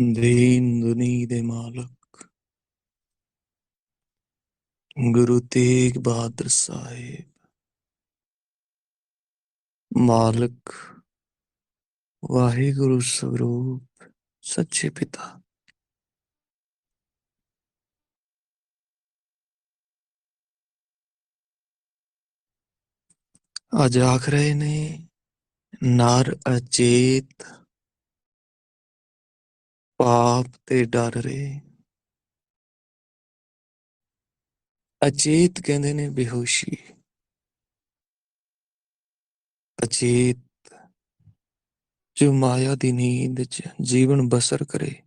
ਦੀਨ ਦੁਨੀ ਦੇ ਮਾਲਕ। ਗੁਰੂ ਤੇਗ ਬਹਾਦਰ ਸਾਹਿਬ। ਮਾਲਕ ਵਾਹਿਗੁਰੂ ਸਰੂਪ ਸੱਚੇ ਪਿਤਾ। ਅੱਜ ਆਖ ਰਹੇ ਨੇ, ਨਰ ਅਚੇਤ ਪਾਪ ਤੇ ਡਰ ਰਹੇ ਅਚੇਤ ਕਹਿੰਦੇ ਨੇ ਬੇਹੋਸ਼ੀ। ਅਚੇਤ ਜੋ ਮਾਇਆ ਦੀ ਨੀਂਦ ਚ ਜੀਵਨ ਬਸਰ ਕਰੇ।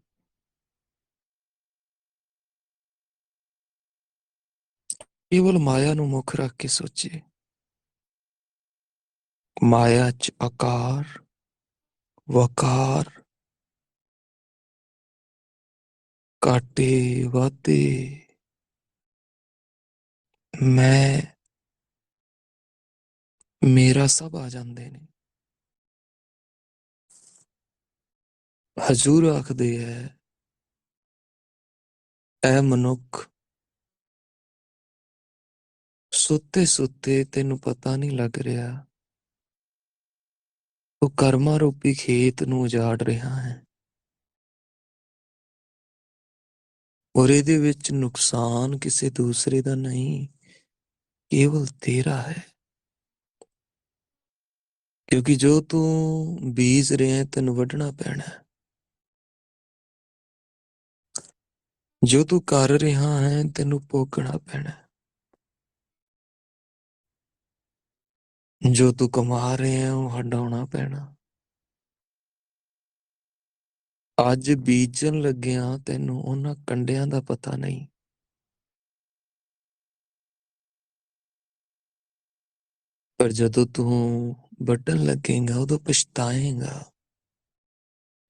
ਕੇਵਲ ਮਾਇਆ ਨੂੰ ਮੁੱਖ ਰੱਖ ਕੇ ਸੋਚੇ। ਮਾਇਆ ਚ ਆਕਾਰ, ਵਕਾਰ ਕਾਟੇ ਵਾਤੇ ਮੈਂ, ਮੇਰਾ ਸਭ ਆ ਜਾਂਦੇ ਨੇ। ਹਜ਼ੂਰ ਆਖਦੇ ਹੈ ਐ ਮਨੁੱਖ ਸੁੱਤੇ ਸੁੱਤੇ ਤੈਨੂੰ ਪਤਾ ਨਹੀਂ ਲੱਗ ਰਿਹਾ। ਉਹ ਕਰਮਾ ਰੂਪੀ ਖੇਤ ਨੂੰ ਉਜਾੜ ਰਿਹਾ ਹੈ। ਔਰ ਇਹਦੇ ਵਿੱਚ ਨੁਕਸਾਨ ਕਿਸੇ ਦੂਸਰੇ ਦਾ ਨਹੀਂ ਕੇਵਲ ਤੇਰਾ ਹੈ। ਕਿਉਂਕਿ ਜੋ ਤੂੰ ਬੀਜ ਰਿਹਾ ਹੈ, ਤੈਨੂੰ ਵੱਢਣਾ ਪੈਣਾ ਹੈ। ਜੋ ਤੂੰ ਕਰ ਰਿਹਾ ਹੈ ਤੈਨੂੰ ਭੋਗਣਾ ਪੈਣਾ ਹੈ। ਜੋ ਤੂੰ ਕਮਾ ਰਿਹਾ ਹੈ ਉਹ ਹਟਾਉਣਾ ਪੈਣਾ। ਅੱਜ ਬੀਜਣ ਲੱਗਿਆ ਤੈਨੂੰ ਉਹਨਾਂ ਕੰਡਿਆਂ ਦਾ ਪਤਾ ਨਹੀਂ। ਪਰ ਜਦੋਂ ਤੂੰ ਵੱਢਣ ਲੱਗੇਗਾ, ਉਦੋਂ ਪਛਤਾਏਗਾ,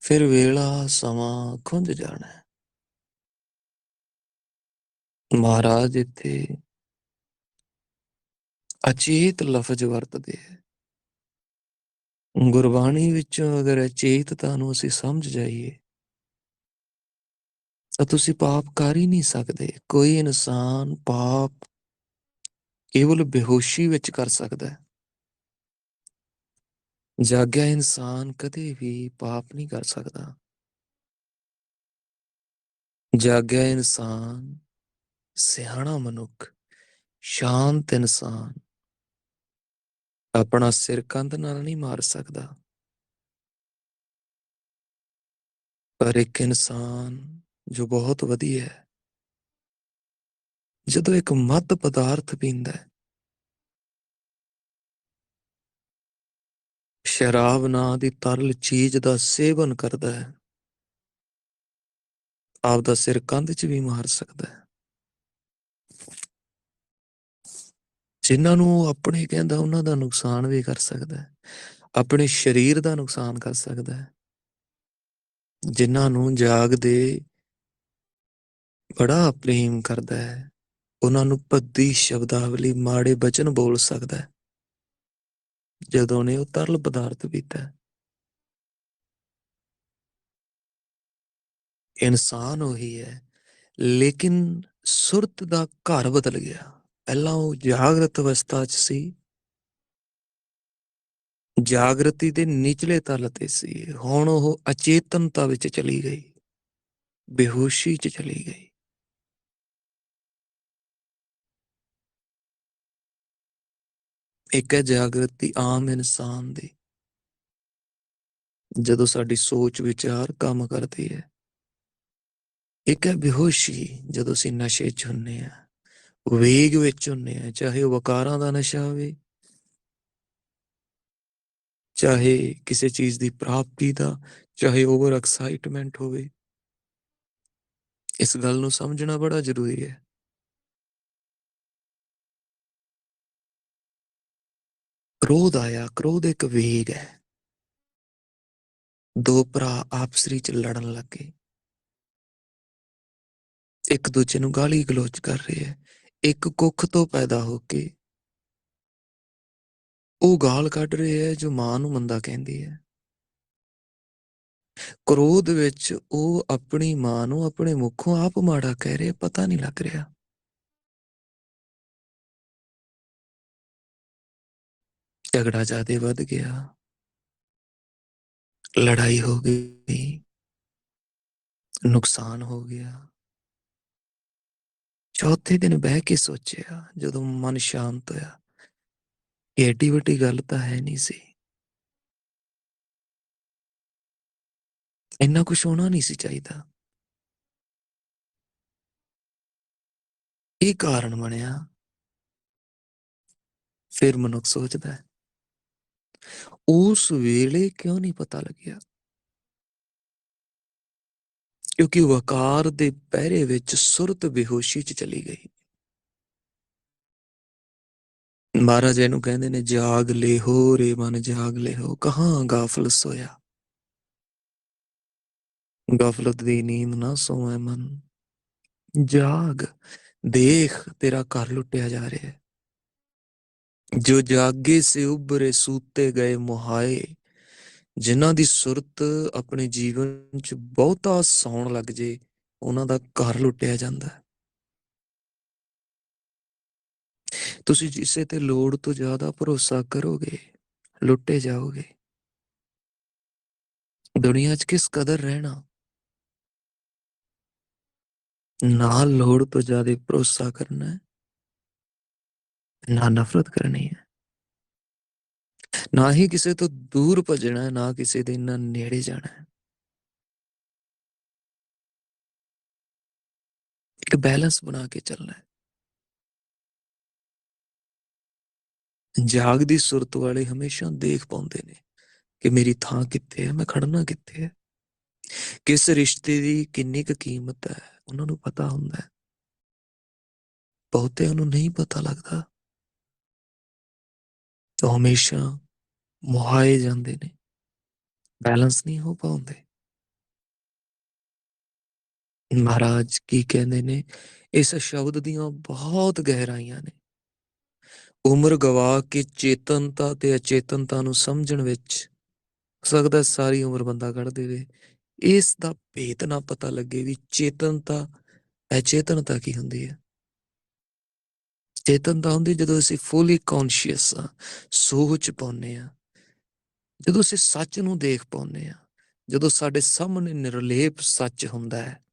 ਫਿਰ ਵੇਲਾ ਸਮਾਂ ਖੁੰਝ ਜਾਣਾ ਮਹਾਰਾਜ ਇੱਥੇ ਅਚੇਤ ਲਫ਼ਜ਼ ਵਰਤਦੇ ਹੈ। ਗੁਰਬਾਣੀ ਵਿੱਚੋਂ ਅਗਰ ਅਚੇਤਤਾ ਨੂੰ ਅਸੀਂ ਸਮਝ ਜਾਈਏ ਤਾਂ ਤੁਸੀਂ ਪਾਪ ਕਰ ਹੀ ਨਹੀਂ ਸਕਦੇ। ਕੋਈ ਇਨਸਾਨ ਪਾਪ ਕੇਵਲ ਬੇਹੋਸ਼ੀ ਵਿੱਚ ਕਰ ਸਕਦਾ ਹੈ। ਜਾਗਿਆ ਇਨਸਾਨ ਕਦੇ ਵੀ ਪਾਪ ਨਹੀਂ ਕਰ ਸਕਦਾ। ਜਾਗਿਆ ਇਨਸਾਨ ਸਿਆਣਾ ਮਨੁੱਖ, ਸ਼ਾਂਤ ਇਨਸਾਨ ਆਪਣਾ ਸਿਰ ਕੰਧ ਨਾਲ ਨਹੀਂ ਮਾਰ ਸਕਦਾ। ਪਰ ਇੱਕ ਇਨਸਾਨ ਜੋ ਬਹੁਤ ਵਧੀਆ ਹੈ। ਜਦੋਂ ਇੱਕ ਮੱਧ ਪਦਾਰਥ ਪੀਂਦਾ ਹੈ। ਸ਼ਰਾਬ ਨਾਂ ਦੀ ਤਰਲ ਚੀਜ਼ ਦਾ ਸੇਵਨ ਕਰਦਾ ਹੈ। ਆਪ ਦਾ ਸਿਰ ਕੰਧ 'ਚ ਵੀ ਮਾਰ ਸਕਦਾ ਹੈ। ਜਿਨ੍ਹਾਂ ਨੂੰ ਉਹ ਆਪਣੇ ਕਹਿੰਦਾ ਉਹਨਾਂ ਦਾ ਨੁਕਸਾਨ ਵੀ ਕਰ ਸਕਦਾ ਹੈ। ਆਪਣੇ ਸਰੀਰ ਦਾ ਨੁਕਸਾਨ ਕਰ ਸਕਦਾ ਹੈ। ਜਿਨ੍ਹਾਂ ਨੂੰ ਜਾਗ ਦੇ ਬੜਾ ਪ੍ਰੇਮ ਕਰਦਾ ਹੈ। ਉਹਨਾਂ ਨੂੰ ਭੱਦੀ ਸ਼ਬਦਾਵਲੀ ਮਾੜੇ ਬਚਨ ਬੋਲ ਸਕਦਾ ਹੈ। ਜਦੋਂ ਨੇ ਉਹ ਤਰਲ ਪਦਾਰਥ ਪੀਤਾ ਇਨਸਾਨ ਉਹੀ ਹੈ, ਲੇਕਿਨ ਸੁਰਤ ਦਾ ਘਰ ਬਦਲ ਗਿਆ। ਪਹਿਲਾਂ ਉਹ ਜਾਗਰਤ ਅਵਸਥਾ 'ਚ ਸੀ। ਜਾਗਰਤੀ ਦੇ ਨਿਚਲੇ ਤਲ ਤੇ ਸੀ। ਹੁਣ ਉਹ ਅਚੇਤਨਤਾ ਵਿੱਚ ਚਲੀ ਗਈ। ਬੇਹੋਸ਼ੀ 'ਚ ਚਲੀ ਗਈ। ਇੱਕ ਹੈ ਜਾਗਰਤੀ ਆਮ ਇਨਸਾਨ ਦੀ। ਜਦੋਂ ਸਾਡੀ ਸੋਚ ਵਿਚਾਰ ਕੰਮ ਕਰਦੀ ਹੈ। ਇੱਕ ਹੈ ਬੇਹੋਸ਼ੀ, ਜਦੋਂ ਅਸੀਂ ਨਸ਼ੇ 'ਚ ਹੁੰਨੇ ਆ ਵੇਗ ਵਿੱਚ ਹੁੰਨੇ ਆ ਚਾਹੇ ਉਹ ਵਕਾਰਾਂ ਦਾ ਨਸ਼ਾ ਹੋਵੇ। ਚਾਹੇ ਕਿਸੇ ਚੀਜ਼ ਦੀ ਪ੍ਰਾਪਤੀ ਦਾ, ਚਾਹੇ ਓਵਰ ਐਕਸਾਈਟਮੈਂਟ ਹੋਵੇ। ਇਸ ਗੱਲ ਨੂੰ ਸਮਝਣਾ ਬੜਾ ਜ਼ਰੂਰੀ ਹੈ। ਕ੍ਰੋਧ ਆਇਆ, ਕ੍ਰੋਧ ਇੱਕ ਵੇਗ ਹੈ। ਦੋ ਭਰਾ ਆਪਸਰੀ ਚ ਲੜਨ ਲੱਗੇ। ਇੱਕ ਦੂਜੇ ਨੂੰ ਗਾਲੀ ਗਲੋਚ ਕਰ ਰਹੇ ਹੈ। ਇੱਕ ਕੁੱਖ ਤੋਂ ਪੈਦਾ ਹੋ ਕੇ ਉਹ ਗਾਲ ਕੱਢ ਰਹੇ ਹੈ, ਜੋ ਮਾਂ ਨੂੰ ਮੰਦਾ ਕਹਿੰਦੀ ਹੈ। ਕ੍ਰੋਧ ਵਿੱਚ ਉਹ ਆਪਣੀ ਮਾਂ ਨੂੰ ਆਪਣੇ ਮੁਖੋਂ ਆਪ ਮਾੜਾ ਕਹਿ ਰਿਹਾ, ਪਤਾ ਨਹੀਂ ਲੱਗ ਰਿਹਾ। ਝਗੜਾ ਜ਼ਿਆਦਾ ਵੱਧ ਗਿਆ। ਲੜਾਈ ਹੋ ਗਈ। ਨੁਕਸਾਨ ਹੋ ਗਿਆ। ਚੌਥੇ ਦਿਨ ਬਹਿ ਕੇ ਸੋਚਿਆ, ਜਦੋਂ ਮਨ ਸ਼ਾਂਤ ਹੋਇਆ। ਕਿ ਏਡੀ ਵੱਡੀ ਗੱਲ ਤਾਂ ਹੈ ਨਹੀਂ ਸੀ। ਇੰਨਾ ਕੁਝ ਹੋਣਾ ਨਹੀਂ ਸੀ ਚਾਹੀਦਾ। ਇਹ ਕਾਰਨ ਬਣਿਆ। ਫਿਰ ਮਨੁੱਖ ਸੋਚਦਾ ਹੈ। ਉਸ ਵੇਲੇ ਕਿਉਂ ਨਹੀਂ ਪਤਾ ਲੱਗਿਆ ਕਿਉਂਕਿ ਵਕਾਰ ਦੇ ਪਹਿਰੇ ਵਿੱਚ ਸੁਰਤ ਬੇਹੋਸ਼ੀ ਚ ਚਲੀ ਗਈ ਮਹਾਰਾਜ ਇਹਨੂੰ ਕਹਿੰਦੇ ਨੇ ਜਾਗ ਲੈ ਹੋ ਰੇ ਮਨ ਜਾਗ ਲੈ ਹੋ ਕਹਾਂ ਗਾਫਲ ਸੋਇਆ ਗਾਫਲਤ ਦੀ ਨੀਂਦ ਨਾ ਸੋਏ ਮਨ ਜਾਗ ਦੇਖ ਤੇਰਾ ਘਰ ਲੁੱਟਿਆ ਜਾ ਰਿਹਾ ਹੈ ਜੋ ਜਾਗੇ ਸੇ ਉਭਰੇ ਸੂਤੇ ਗਏ ਮੁਹਾਏ, ਜਿਨ੍ਹਾਂ ਦੀ ਸੁਰਤ ਆਪਣੇ ਜੀਵਨ 'ਚ ਬਹੁਤਾ ਸੌਣ ਲੱਗ ਜੇ, ਉਹਨਾਂ ਦਾ ਘਰ ਲੁੱਟਿਆ ਜਾਂਦਾ ਤੁਸੀਂ ਜਿਸੇ ਤੇ ਲੋੜ ਤੋਂ ਜ਼ਿਆਦਾ ਭਰੋਸਾ ਕਰੋਗੇ, ਲੁੱਟੇ ਜਾਓਗੇ। ਦੁਨੀਆ 'ਚ ਕਿਸ ਕਦਰ ਰਹਿਣਾ? ਨਾ ਲੋੜ ਤੋਂ ਜ਼ਿਆਦਾ ਭਰੋਸਾ ਕਰਨਾ ਹੈ। ਨਾ ਨਫ਼ਰਤ ਕਰਨੀ ਹੈ। ਨਾ ਹੀ ਕਿਸੇ ਤੋਂ ਦੂਰ ਭੱਜਣਾ, ਨਾ ਕਿਸੇ ਦੇ ਨਾਲ ਨੇੜੇ ਜਾਣਾ ਹੈ। ਇੱਕ ਬੈਲੈਂਸ ਬਣਾ ਕੇ ਚੱਲਣਾ ਹੈ। ਜਾਗਦੀ ਸੁਰਤ ਵਾਲੇ ਹਮੇਸ਼ਾ ਦੇਖ ਪਾਉਂਦੇ ਨੇ ਕਿ ਮੇਰੀ ਥਾਂ ਕਿੱਥੇ ਹੈ, ਮੈਂ ਖੜਨਾ ਕਿੱਥੇ ਹੈ। ਕਿਸ ਰਿਸ਼ਤੇ ਦੀ ਕਿੰਨੀ ਕੁ ਕੀਮਤ ਹੈ, ਉਹਨਾਂ ਨੂੰ ਪਤਾ ਹੁੰਦਾ ਹੈ। ਬਹੁਤਿਆਂ ਨੂੰ ਨਹੀਂ ਪਤਾ ਲੱਗਦਾ। ਉਹ ਹਮੇਸ਼ਾ ਮੁਹਾਏ ਜਾਂਦੇ ਨੇ। ਬੈਲੈਂਸ ਨਹੀਂ ਹੋ ਪਾਉਂਦੇ। ਮਹਾਰਾਜ ਕੀ ਕਹਿੰਦੇ ਨੇ, ਇਸ ਸ਼ਬਦ ਦੀਆਂ ਬਹੁਤ ਗਹਿਰਾਈਆਂ ਨੇ। ਉਮਰ ਗਵਾ ਕੇ ਚੇਤਨਤਾ ਤੇ ਅਚੇਤਨਤਾ ਨੂੰ ਸਮਝਣ ਵਿੱਚ ਸਕਦਾ ਸਾਰੀ ਉਮਰ ਬੰਦਾ ਕੱਢ ਦੇਵੇ। ਇਸ ਦਾ ਭੇਤ ਨਾ ਪਤਾ ਲੱਗੇ ਵੀ ਚੇਤਨਤਾ, ਅਚੇਤਨਤਾ ਕੀ ਹੁੰਦੀ ਹੈ। ਚੇਤਨਤਾ ਹੁੰਦੀ ਜਦੋਂ ਅਸੀਂ ਫੁੱਲੀ ਕੌਨਸ਼ੀਅਸ ਆ ਸੋਚ ਪਾਉਨੇ ਆ ਜਦੋਂ ਅਸੀਂ ਸੱਚ ਨੂੰ ਦੇਖ ਪਾਉਨੇ ਆ ਜਦੋਂ ਸਾਡੇ ਸਾਹਮਣੇ ਨਿਰਲੇਪ ਸੱਚ ਹੁੰਦਾ ਹੈ।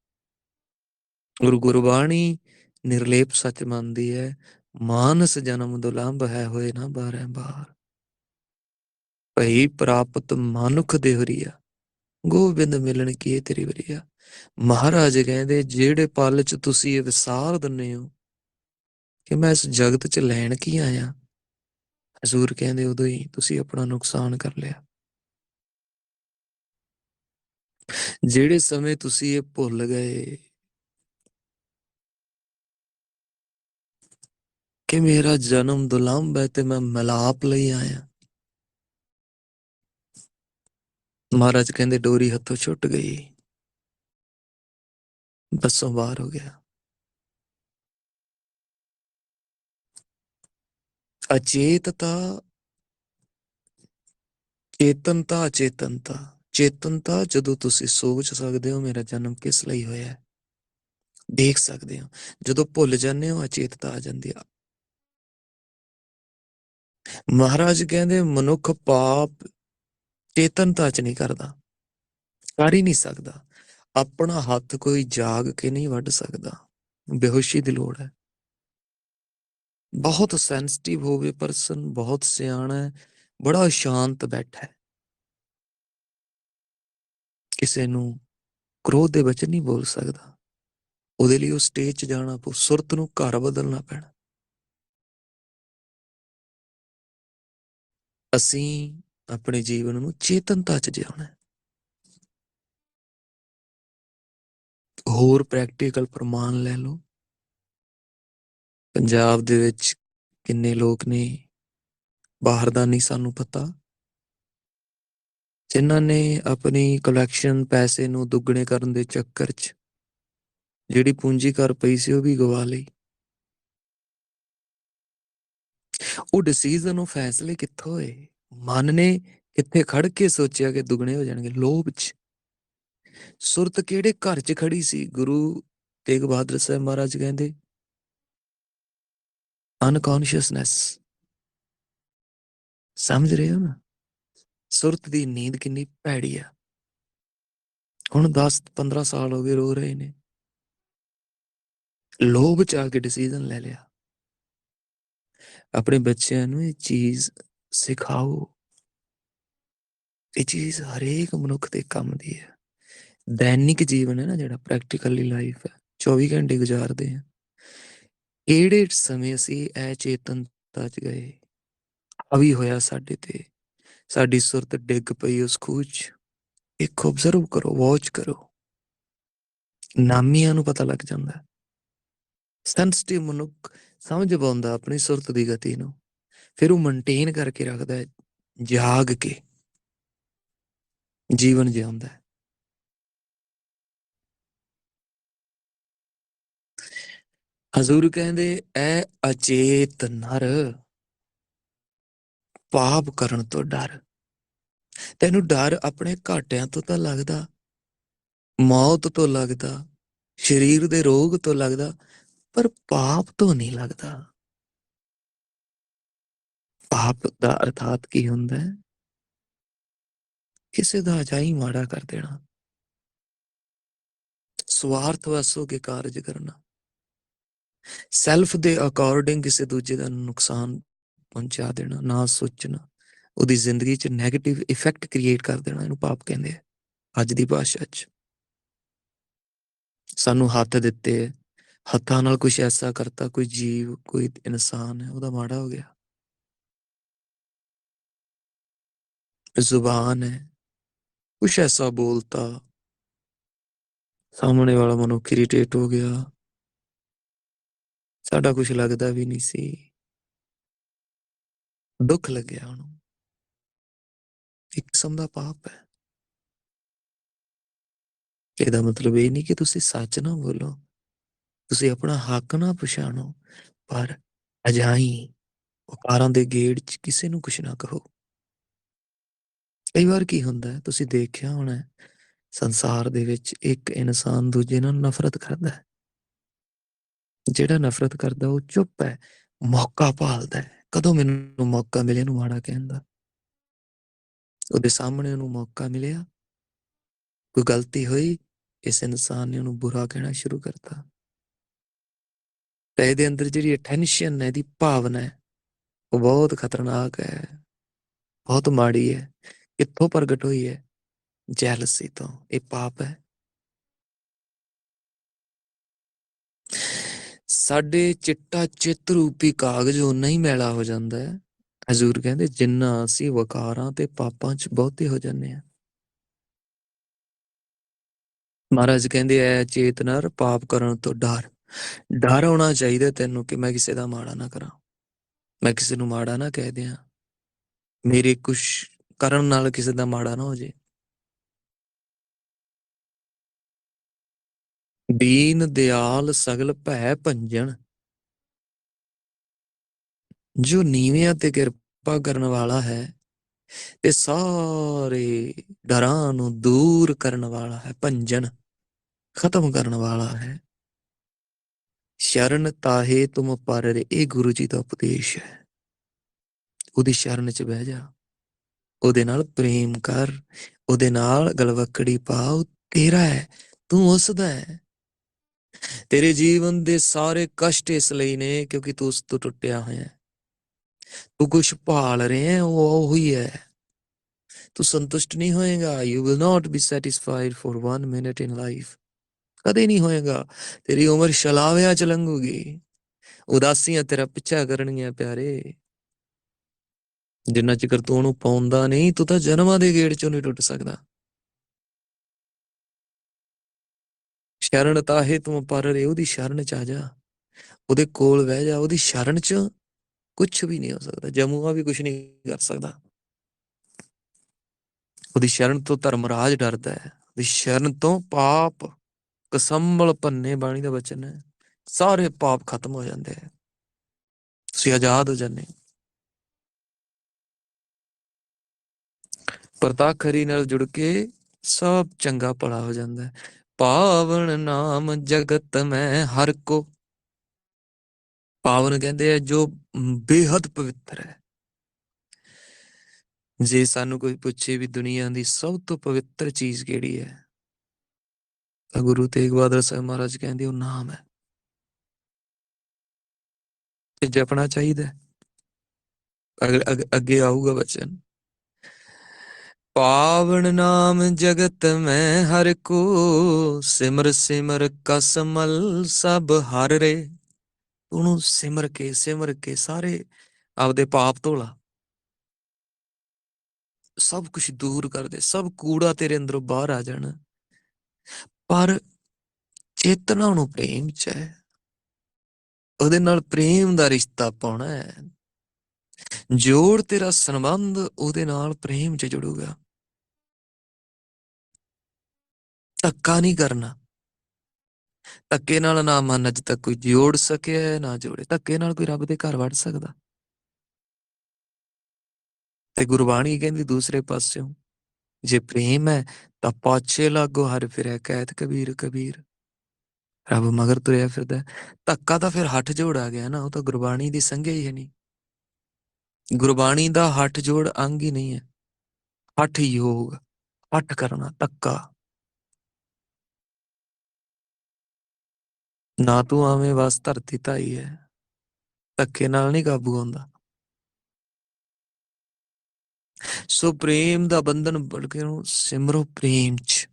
ਗੁਰੂ ਗੁਰਬਾਣੀ ਨਿਰਲੇਪ ਸੱਚ ਮੰਨਦੀ ਹੈ, ਮਾਨਸ ਜਨਮ ਦੁਲੰਭ ਹੈ ਹੋਏ ਨਾ ਬਾਰੇ ਬਾਰ ਭਈ ਪ੍ਰਾਪਤ ਮਨੁਖ ਦੇਹਰੀਆ ਗੋਬਿੰਦ ਮਿਲਣ ਕੀ ਤੇਰੀ ਵਰੀਆ ਮਹਾਰਾਜ ਕਹਿੰਦੇ, ਜਿਹੜੇ ਪਲ ਚ ਤੁਸੀਂ ਇਹ ਵਿਸਾਰ ਦਿੰਨੇ ਹੋ ਕਿ ਮੈਂ ਇਸ ਜਗਤ ਚ ਲੈਣ ਕੀ ਆਇਆ? ਹਜ਼ੂਰ ਕਹਿੰਦੇ ਉਦੋਂ ਹੀ ਤੁਸੀਂ ਆਪਣਾ ਨੁਕਸਾਨ ਕਰ ਲਿਆ। ਜਿਹੜੇ ਸਮੇਂ ਤੁਸੀਂ ਇਹ ਭੁੱਲ ਗਏ, ਕਿ ਮੇਰਾ ਜਨਮ ਦੁਲੰਭ ਹੈ ਤੇ ਮੈਂ ਮਲਾਪ ਲਈ ਆਇਆ। ਮਹਾਰਾਜ ਕਹਿੰਦੇ ਡੋਰੀ ਹੱਥੋਂ ਛੁੱਟ ਗਈ, ਬੱਸੋਂ ਬਾਹਰ ਹੋ ਗਿਆ। ਅਚੇਤਤਾ, ਚੇਤਨਤਾ, ਅਚੇਤਨਤਾ। ਚੇਤਨਤਾ ਜਦੋਂ ਤੁਸੀਂ ਸੋਚ ਸਕਦੇ ਹੋ ਮੇਰਾ ਜਨਮ ਕਿਸ ਲਈ ਹੋਇਆ ਹੈ? ਦੇਖ ਸਕਦੇ ਹੋ। ਜਦੋਂ ਭੁੱਲ ਜਾਂਦੇ ਹੋ ਅਚੇਤਤਾ ਆ ਜਾਂਦੀ ਆ। ਮਹਾਰਾਜ ਕਹਿੰਦੇ, ਮਨੁੱਖ ਪਾਪ ਚੇਤਨਤਾ ਚ ਨਹੀਂ ਕਰਦਾ। ਕਰ ਹੀ ਨਹੀਂ ਸਕਦਾ। ਆਪਣਾ ਹੱਥ ਕੋਈ ਜਾਗ ਕੇ ਨਹੀਂ ਵੱਢ ਸਕਦਾ। ਬੇਹੋਸ਼ੀ ਦੀ ਲੋੜ ਹੈ। ਬਹੁਤ ਸੈਂਸਿਟਿਵ ਹੋਵੇ ਪਰਸਨ ਬਹੁਤ ਸਿਆਣਾ ਹੈ ਬੜਾ ਸ਼ਾਂਤ ਬੈਠਾ ਹੈ ਕਿਸੇ ਨੂੰ ਕ੍ਰੋਧ ਦੇ ਵਿੱਚ ਨਹੀਂ ਬੋਲ ਸਕਦਾ ਉਹਦੇ ਲਈ ਉਹ ਸਟੇਜ 'ਚ ਜਾਣਾ ਪਊ ਸੁਰਤ ਨੂੰ ਘਰ ਬਦਲਣਾ ਪੈਣਾ ਅਸੀਂ ਆਪਣੇ ਜੀਵਨ ਨੂੰ ਚੇਤਨਤਾ 'ਚ ਜਿਉਣਾ ਹੋਰ ਪ੍ਰੈਕਟੀਕਲ ਪ੍ਰਮਾਣ ਲੈ ਲਓ ਪੰਜਾਬ ਦੇ ਵਿੱਚ ਕਿੰਨੇ ਲੋਕ ਨੇ, ਬਾਹਰ ਦਾ ਨਹੀਂ ਸਾਨੂੰ ਪਤਾ। ਜਿਨ੍ਹਾਂ ਨੇ ਆਪਣੀ ਕਲੈਕਸ਼ਨ ਪੈਸੇ ਨੂੰ ਦੁੱਗਣੇ ਕਰਨ ਦੇ ਚੱਕਰ 'ਚ ਜਿਹੜੀ ਪੂੰਜੀ ਕਰ ਪਈ ਸੀ ਉਹ ਵੀ ਗਵਾ ਲਈ। ਉਹ ਡਿਸੀਜਨ ਉਹ ਫੈਸਲੇ ਕਿੱਥੋਂ ਹੋਏ? ਮਨ ਨੇ ਕਿੱਥੇ ਖੜ ਕੇ ਸੋਚਿਆ ਕਿ ਦੁੱਗਣੇ ਹੋ ਜਾਣਗੇ? ਲੋਭ 'ਚ। ਸੁਰਤ ਕਿਹੜੇ ਘਰ 'ਚ ਖੜੀ ਸੀ? ਗੁਰੂ ਤੇਗ ਬਹਾਦਰ ਸਾਹਿਬ ਮਹਾਰਾਜ ਕਹਿੰਦੇ ਅਨਕੌਂਸ਼ੀਅਸਨੈਸ ਸਮਝ ਰਹੇ ਹੋ ਨਾ? ਸੁਰਤ ਦੀ ਨੀਂਦ ਕਿੰਨੀ ਭੈੜੀ ਆ। ਹੁਣ 10 15 ਸਾਲ ਹੋ ਗਏ ਰੋ ਰਹੇ ਨੇ। ਲੋਭ ਚ ਆ ਕੇ ਡਿਸੀਜਨ ਲੈ ਲਿਆ। ਆਪਣੇ ਬੱਚਿਆਂ ਨੂੰ ਇਹ ਚੀਜ਼ ਸਿਖਾਓ। ਇਹ ਚੀਜ਼ ਹਰੇਕ ਮਨੁੱਖ ਦੇ ਕੰਮ ਦੀ ਹੈ। ਦੈਨਿਕ ਜੀਵਨ ਹੈ ਨਾ ਜਿਹੜਾ ਪ੍ਰੈਕਟੀਕਲੀ ਲਾਈਫ ਹੈ। 24 ਘੰਟੇ ਗੁਜ਼ਾਰਦੇ ਆ। ਕਿਹੜੇ ਸਮੇਂ ਅਸੀਂ ਐ ਚੇਤਨਤਾ ਚ ਗਏ? ਹਾਵੀ ਹੋਇਆ ਸਾਡੇ ਤੇ। ਸਾਡੀ ਸੁਰਤ ਡਿੱਗ ਪਈ ਉਸ ਖੂਹ 'ਚ। ਇੱਕ ਆਬਜ਼ਰਵ ਕਰੋ ਵਾਚ ਕਰੋ। ਨਾਮੀਆਂ ਨੂੰ ਪਤਾ ਲੱਗ ਜਾਂਦਾ। ਸੈਂਸਿਟਿਵ ਮਨੁੱਖ ਸਮਝ ਪਾਉਂਦਾ ਆਪਣੀ ਸੁਰਤ ਦੀ ਗਤੀ ਨੂੰ। ਫਿਰ ਉਹ ਮੇਨਟੇਨ ਕਰਕੇ ਰੱਖਦਾ ਜਾਗ ਕੇ। ਜੀਵਨ ਜਿਉਂਦਾ ਹਜ਼ੂਰ ਕਹਿੰਦੇ, ਐ ਅਚੇਤ ਨਰ, ਪਾਪ ਕਰਨ ਤੋਂ ਡਰ। ਤੈਨੂੰ ਡਰ ਆਪਣੇ ਘਾਟਿਆਂ ਤੋਂ ਤਾਂ ਲੱਗਦਾ, ਮੌਤ ਤੋਂ ਲੱਗਦਾ, ਸਰੀਰ ਦੇ ਰੋਗ ਤੋਂ ਲੱਗਦਾ, ਪਰ ਪਾਪ ਤੋਂ ਨਹੀਂ ਲੱਗਦਾ। ਪਾਪ ਦਾ ਅਰਥਾਤ ਕੀ ਹੁੰਦਾ ਹੈ? ਕਿਸੇ ਦਾ ਅਜਾਈ ਮਾੜਾ ਕਰ ਦੇਣਾ, ਸਵਾਰਥ ਵਸੋ ਕੇ ਕਾਰਜ ਕਰਨਾ। ਸੈਲਫ ਦੇ ਅਕੋਰਡਿੰਗ ਕਿਸੇ ਦੂਜੇ ਦਾ ਨੁਕਸਾਨ ਪਹੁੰਚਾ ਦੇਣਾ, ਨਾ ਸੋਚਣਾ, ਉਹਦੀ ਜ਼ਿੰਦਗੀ 'ਚ 네ਗੇਟਿਵ ਇਫੈਕਟ ਕ੍ਰੀਏਟ ਕਰ ਦੇਣਾ ਇਹਨੂੰ ਪਾਪ ਕਹਿੰਦੇ ਆ, ਅੱਜ ਦੀ ਭਾਸ਼ਾ 'ਚ। ਸਾਨੂੰ ਹੱਥ ਦਿੱਤੇ, ਹੱਥਾਂ ਨਾਲ ਕੁਝ ਐਸਾ ਕਰਤਾ, ਕੋਈ ਜੀਵ, ਕੋਈ ਇਨਸਾਨ ਹੈ, ਉਹਦਾ ਮਾੜਾ ਹੋ ਗਿਆ। ਜ਼ੁਬਾਨ ਹੈ ਕੁਝ ਐਸਾ ਬੋਲਤਾ, ਸਾਹਮਣੇ ਵਾਲਾ ਮਨੁੱਖ ਇਰੀਟੇਟ ਹੋ ਗਿਆ। ਸਾਡਾ ਕੁਝ ਲੱਗਦਾ ਵੀ ਨਹੀਂ ਸੀ। ਦੁੱਖ ਲੱਗਿਆ ਉਹਨੂੰ। ਇੱਕ ਕਿਸਮ ਦਾ ਪਾਪ ਹੈ। ਇਹਦਾ ਮਤਲਬ ਇਹ ਨਹੀਂ ਕਿ ਤੁਸੀਂ ਸੱਚ ਨਾ ਬੋਲੋ। ਤੁਸੀਂ ਆਪਣਾ ਹੱਕ ਨਾ ਪਛਾਣੋ, ਪਰ ਅਜਾਈ ਉਕਾਰਾਂ ਦੇ ਗੇੜ 'ਚ ਕਿਸੇ ਨੂੰ ਕੁਛ ਨਾ ਕਹੋ। ਕਈ ਵਾਰ ਕੀ ਹੁੰਦਾ ਹੈ, ਤੁਸੀਂ ਦੇਖਿਆ ਹੋਣਾ ਸੰਸਾਰ ਦੇ ਵਿੱਚ ਇੱਕ ਇਨਸਾਨ ਦੂਜੇ ਨਾਲ ਨਫ਼ਰਤ ਕਰਦਾ ਹੈ। ਜਿਹੜਾ ਨਫ਼ਰਤ ਕਰਦਾ, ਉਹ ਚੁੱਪ ਹੈ, ਮੌਕਾ ਭਾਲਦਾ ਹੈ। ਕਦੋਂ ਮੈਨੂੰ ਮੌਕਾ ਮਿਲੇ ਨੂੰ ਮਾੜਾ ਕਹਿੰਦਾ ਉਹਦੇ ਸਾਹਮਣੇ ਉਹਨੂੰ ਮੌਕਾ ਮਿਲਿਆ। ਕੋਈ ਗਲਤੀ ਹੋਈ, ਇਸ ਇਨਸਾਨ ਨੇ ਉਹਨੂੰ ਬੁਰਾ ਕਹਿਣਾ ਸ਼ੁਰੂ ਕਰਤਾ। ਤੇ ਇਹਦੇ ਅੰਦਰ ਜਿਹੜੀ ਅਟੈਂਸ਼ਨ ਹੈ ਦੀ ਭਾਵਨਾ ਹੈ, ਉਹ ਬਹੁਤ ਖਤਰਨਾਕ ਹੈ। ਬਹੁਤ ਮਾੜੀ ਹੈ। ਕਿੱਥੋਂ ਪ੍ਰਗਟ ਹੋਈ ਹੈ? ਜੈਲਸੀ ਤੋਂ। ਇਹ ਪਾਪ ਹੈ। ਸਾਡੇ ਚਿੱਟਾ ਚਿੱਤ ਰੂਪੀ ਕਾਗਜ਼ ਉਨਾ ਹੀ ਮੈਲਾ ਹੋ ਜਾਂਦਾ ਹੈ। ਹਜ਼ੂਰ ਕਹਿੰਦੇ, ਜਿੰਨਾ ਅਸੀਂ ਵਕਾਰਾਂ ਤੇ ਪਾਪਾਂ 'ਚ ਬਹੁਤੇ ਹੋ ਜਾਂਦੇ ਆ ਮਹਾਰਾਜ ਕਹਿੰਦੇ, ਐ ਚੇਤਨਰ ਪਾਪ ਕਰਨ ਤੋਂ ਡਰ। ਡਰ ਹੋਣਾ ਚਾਹੀਦਾ ਤੈਨੂੰ ਕਿ ਮੈਂ ਕਿਸੇ ਦਾ ਮਾੜਾ ਨਾ ਕਰਾਂ। ਮੈਂ ਕਿਸੇ ਨੂੰ ਮਾੜਾ ਨਾ ਕਹਿ ਦਿਆਂ। ਮੇਰੇ ਕੁਛ ਕਰਨ ਨਾਲ ਕਿਸੇ ਦਾ ਮਾੜਾ ਨਾ ਹੋ ਜੇ ਦੀਨ ਦਿਆਲ ਸਗਲ ਭੈ ਭੰਜਨ। ਜੋ ਨੀਵਿਆਂ ਤੇ ਕਿਰਪਾ ਕਰਨ ਵਾਲਾ ਹੈ, ਤੇ ਸਾਰੇ ਡਰਾਂ ਨੂੰ ਦੂਰ ਕਰਨ ਵਾਲਾ ਹੈ, ਭੰਜਨ ਖਤਮ ਕਰਨ ਵਾਲਾ ਹੈ। ਸ਼ਰਨ ਤਾਹੇ ਤੁਮ ਪਰ ਰੇ, ਇਹ ਗੁਰੂ ਜੀ ਦਾ ਉਪਦੇਸ਼ ਹੈ। ਉਹਦੀ ਸ਼ਰਨ ਚ ਬਹਿ ਜਾ। ਉਹਦੇ ਨਾਲ ਪ੍ਰੇਮ ਕਰ। ਉਹਦੇ ਨਾਲ ਗਲਵਕੜੀ ਪਾਓ। ਤੇਰਾ ਹੈ, ਤੂੰ ਉਸ ਦਾ ਹੈ। ਤੇਰੇ ਜੀਵਨ ਦੇ ਸਾਰੇ ਕਸ਼ਟ ਇਸ ਲਈ ਨੇ ਕਿਉਂਕਿ ਤੂੰ ਉਸ ਤੋਂ ਟੁੱਟਿਆ ਹੋਇਆ ਹੈ। ਤੂੰ ਕੁਝ ਭਾਲ ਰਿਹਾ ਹੈ, ਉਹ ਉਹੀ ਹੈ। ਤੂੰ ਸੰਤੁਸ਼ਟ ਨਹੀਂ ਹੋਏਗਾ। You will not be satisfied for 1 minute in life ਕਦੇ ਨਹੀਂ ਹੋਏਗਾ। ਤੇਰੀ ਉਮਰ ਸ਼ਲਾਵਿਆਂ ਚ ਲੰਘੂਗੀ ਉਦਾਸੀਆਂ ਤੇਰਾ ਪਿੱਛਾ ਕਰਨਗੀਆਂ ਪਿਆਰੇ। ਜਿੰਨਾ ਚਿਰ ਤੂੰ ਉਹਨੂੰ ਪਾਉਂਦਾ ਨਹੀਂ, ਤੂੰ ਤਾਂ ਜਨਮਾਂ ਦੇ ਗੇੜ ਚੋਂ ਨਹੀਂ ਟੁੱਟ ਸਕਦਾ। ਸ਼ਰਨ ਤਾਹੇ ਤੂੰ ਪਰ ਰੇ, ਉਹਦੀ ਸ਼ਰਨ ਚ ਆ ਜਾ। ਉਹਦੇ ਕੋਲ ਬਹਿ ਜਾ, ਉਹਦੀ ਸ਼ਰਨ ਚ ਕੁਝ ਵੀ ਨਹੀਂ ਹੋ ਸਕਦਾ, ਜਮੂਆ ਵੀ ਕੁਝ ਨਹੀਂ ਕਰ ਸਕਦਾ। ਉਹਦੀ ਸ਼ਰਨ ਤੋਂ ਧਰਮਰਾਜ ਡਰਦਾ ਹੈ, ਉਹਦੀ ਸ਼ਰਨ ਤੋਂ ਪਾਪ ਕਸੰਬਲ ਪੰਨੇ ਬਾਣੀ ਦਾ ਵਚਨ ਹੈ, ਸਾਰੇ ਪਾਪ ਖਤਮ ਹੋ ਜਾਂਦੇ ਹੈ। ਤੁਸੀਂ ਆਜ਼ਾਦ ਹੋ ਜਾਂਦੇ ਹੋ। ਪ੍ਰਤੱਖ ਨਾਲ ਜੁੜ ਕੇ ਸਭ ਚੰਗਾ ਭਲਾ ਹੋ ਜਾਂਦਾ ਹੈ। ਪਾਵਨ ਨਾਮ ਜਗਤ ਮੈਂ ਹਰ ਕੋ। ਪਾਵਨ ਕਹਿੰਦੇ ਆ ਜੋ ਬੇਹੱਦ ਪਵਿੱਤਰ ਹੈ। ਜੇ ਸਾਨੂੰ ਕੋਈ ਪੁੱਛੇ ਵੀ ਦੁਨੀਆ ਦੀ ਸਭ ਤੋਂ ਪਵਿੱਤਰ ਚੀਜ਼ ਕਿਹੜੀ ਹੈ, ਤਾਂ ਗੁਰੂ ਤੇਗ ਬਹਾਦਰ ਸਾਹਿਬ ਮਹਾਰਾਜ ਕਹਿੰਦੇ ਉਹ ਨਾਮ ਹੈ। ਤੇ ਜਪਣਾ ਚਾਹੀਦਾ ਹੈ। ਅੱਗੇ ਆਊਗਾ ਬਚਨ ਪਾਵਨ ਨਾਮ ਜਗਤ ਮੈਂ ਹਰ ਕੋ, ਸਿਮਰ ਸਿਮਰ ਕਸਮਲ ਸਭ ਹਰ ਰੇ। ਉਹਨੂੰ ਸਿਮਰ ਕੇ ਸਿਮਰ ਕੇ ਸਾਰੇ ਆਪਦੇ ਪਾਪ ਧੋਲਾ। ਸਭ ਕੁਝ ਦੂਰ ਕਰ ਦੇ, ਸਭ ਕੂੜਾ ਤੇਰੇ ਅੰਦਰੋਂ ਬਾਹਰ ਆ ਜਾਣਾ। ਪਰ ਚੇਤਨਾ ਨੂੰ ਪ੍ਰੇਮ ਚ ਹੈ। ਉਹਦੇ ਨਾਲ ਪ੍ਰੇਮ ਦਾ ਰਿਸ਼ਤਾ ਪਾਉਣਾ ਹੈ। ਜੋੜ ਤੇਰਾ ਸੰਬੰਧ ਉਹਦੇ ਨਾਲ ਪ੍ਰੇਮ ਚ ਜੁੜੂਗਾ। ਧੱਕਾ ਨਹੀਂ ਕਰਨਾ। ਧੱਕੇ ਨਾਲ ਨਾ ਮਨ ਅੱਜ ਤੱਕ ਕੋਈ ਜੋੜ ਸਕਿਆ ਹੈ, ਨਾ ਜੋੜੇ। ਧੱਕੇ ਨਾਲ ਕੋਈ ਰੱਬ ਦੇ ਘਰ ਵੜ ਸਕਦਾ। ਤੇ ਗੁਰਬਾਣੀ ਕਹਿੰਦੀ ਦੂਸਰੇ ਪਾਸਿਓਂ ਜੇ ਪ੍ਰੇਮ ਹੈ ਤਾਂ ਪਾਛੇ ਲਾਗੋ ਹਰ ਫਿਰੈ ਕਹਿਤ ਕਬੀਰ ਕਬੀਰ। ਰੱਬ ਮਗਰ ਤੁਰਿਆ ਫਿਰਦਾ ਧੱਕਾ ਤਾਂ ਫਿਰ ਹੱਠ ਜੋੜ ਆ ਗਿਆ ਨਾ ਉਹ ਤਾਂ ਗੁਰਬਾਣੀ ਦੀ ਸੰਗੇ ਹੀ ਹੈ ਨਹੀਂ। ਗੁਰਬਾਣੀ ਦਾ ਹੱਠ ਜੋੜ ਅੰਗ ਹੀ ਨਹੀਂ ਹੈ। ਹੱਠ ਯੋਗ ਹੱਠ ਕਰਨਾ ਧੱਕਾ। ਨਾ ਤੂੰ ਆਵੇਂ ਵਸ ਧਰਤੀ ਧਾਈ ਹੈ ਧੱਕੇ ਨਾਲ ਨਹੀਂ ਕਾਬੂ ਆਉਂਦਾ। ਸੋ ਪ੍ਰੇਮ ਦਾ ਬੰਧਨ ਬੜ ਕੇ ਉਹਨੂੰ ਸਿਮਰੋ ਪ੍ਰੇਮ ਚ।